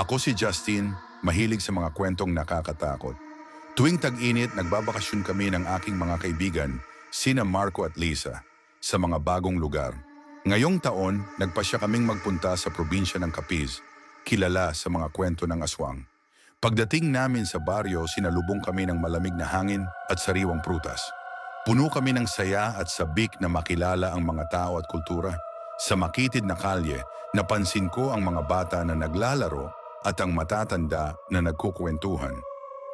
Ako si Justin, mahilig sa mga kwentong nakakatakot. Tuwing tag-init, nagbabakasyon kami ng aking mga kaibigan, sina Marco at Lisa, sa mga bagong lugar. Ngayong taon, nagpasya kaming magpunta sa probinsya ng Capiz, kilala sa mga kwento ng aswang. Pagdating namin sa baryo, sinalubong kami ng malamig na hangin at sariwang prutas. Puno kami ng saya at sabik na makilala ang mga tao at kultura. Sa makitid na kalye, napansin ko ang mga bata na naglalaro at ang matatanda na nagkukwentuhan.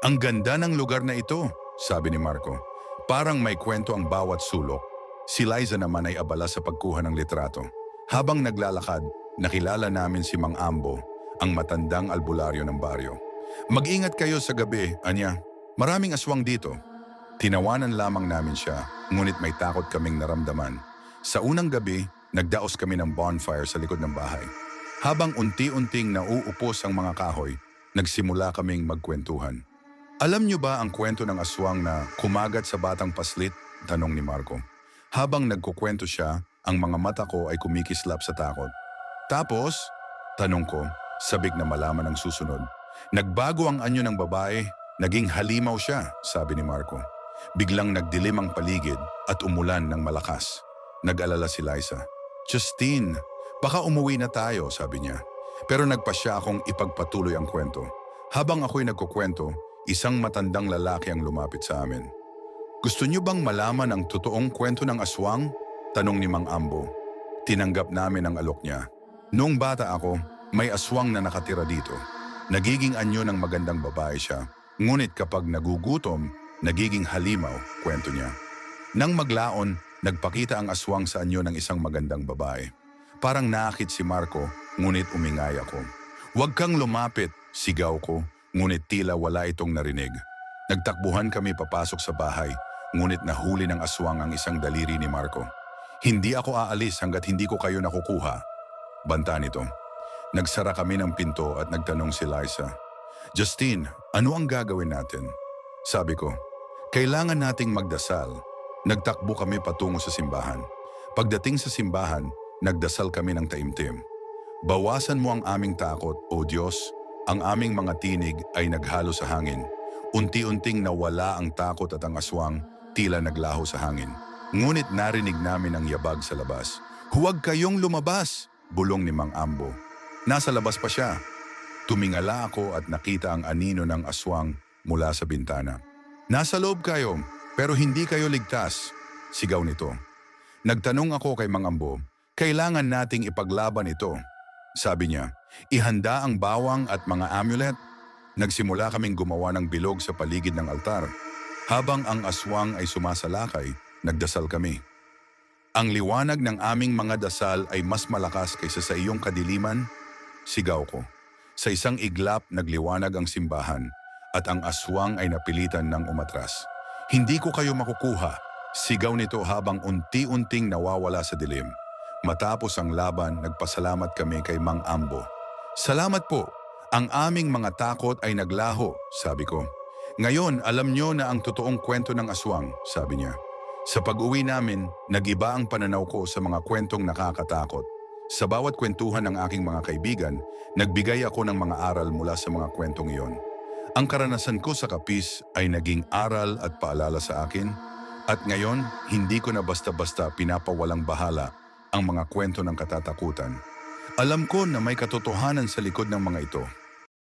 Ang ganda ng lugar na ito, sabi ni Marco. Parang may kwento ang bawat sulok. Si Liza naman ay abala sa pagkuha ng litrato. Habang naglalakad, nakilala namin si Mang Ambo, ang matandang albularyo ng baryo. Mag-ingat kayo sa gabi, Anya. Maraming aswang dito. Tinawanan lamang namin siya, ngunit may takot kaming naramdaman. Sa unang gabi, nagdaos kami ng bonfire sa likod ng bahay. Habang unti-unting nauupos ang mga kahoy, nagsimula kaming magkwentuhan. Alam niyo ba ang kwento ng aswang na kumagat sa batang paslit? Tanong ni Marco. Habang nagkukwento siya, ang mga mata ko ay kumikislap sa takot. Tapos, tanong ko, sabik na malaman ang susunod. Nagbago ang anyo ng babae, naging halimaw siya, sabi ni Marco. Biglang nagdilim ang paligid at umulan ng malakas. Nag-alala si Liza. Justine, baka umuwi na tayo, sabi niya. Pero nagpa siya akong ipagpatuloy ang kwento. Habang ako'y nagkukwento, isang matandang lalaki ang lumapit sa amin. Gusto niyo bang malaman ang totoong kwento ng aswang? Tanong ni Mang Ambo. Tinanggap namin ang alok niya. Noong bata ako, may aswang na nakatira dito. Nagiging anyo ng magandang babae siya. Ngunit kapag nagugutom, nagiging halimaw, kwento niya. Nang maglaon, nagpakita ang aswang sa anyo ng isang magandang babae. Parang naakit si Marco, ngunit umingay ako. Huwag kang lumapit, sigaw ko, ngunit tila wala itong narinig. Nagtakbuhan kami papasok sa bahay, ngunit nahuli ng aswang ang isang daliri ni Marco. Hindi ako aalis hanggat hindi ko kayo nakukuha. Banta nito. Nagsara kami ng pinto at nagtanong si Liza. Justine, ano ang gagawin natin? Sabi ko, kailangan nating magdasal. Nagtakbo kami patungo sa simbahan. Pagdating sa simbahan, nagdasal kami ng taimtim. Bawasan mo ang aming takot, O Diyos. Ang aming mga tinig ay naghalo sa hangin. Unti-unting nawala ang takot at ang aswang, tila naglaho sa hangin. Ngunit narinig namin ang yabag sa labas. Huwag kayong lumabas, bulong ni Mang Ambo. Nasa labas pa siya. Tumingala ako at nakita ang anino ng aswang mula sa bintana. Nasa loob kayo, pero hindi kayo ligtas, sigaw nito. Nagtanong ako kay Mang Ambo, kailangan nating ipaglaban ito. Sabi niya, ihanda ang bawang at mga amulet. Nagsimula kaming gumawa ng bilog sa paligid ng altar. Habang ang aswang ay sumasalakay, nagdasal kami. Ang liwanag ng aming mga dasal ay mas malakas kaysa sa iyong kadiliman, sigaw ko. Sa isang iglap nagliwanag ang simbahan at ang aswang ay napilitan ng umatras. Hindi ko kayo makukuha, sigaw nito habang unti-unting nawawala sa dilim. Matapos ang laban, nagpasalamat kami kay Mang Ambo. Salamat po, ang aming mga takot ay naglaho, sabi ko. Ngayon, alam nyo na ang totoong kwento ng aswang, sabi niya. Sa pag-uwi namin, nagiba ang pananaw ko sa mga kwentong nakakatakot. Sa bawat kwentuhan ng aking mga kaibigan, nagbigay ako ng mga aral mula sa mga kwentong iyon. Ang karanasan ko sa kapis ay naging aral at paalala sa akin, at ngayon, hindi ko na basta-basta pinapawalang bahala ang mga kwento ng katatakutan. Alam ko na may katotohanan sa likod ng mga ito.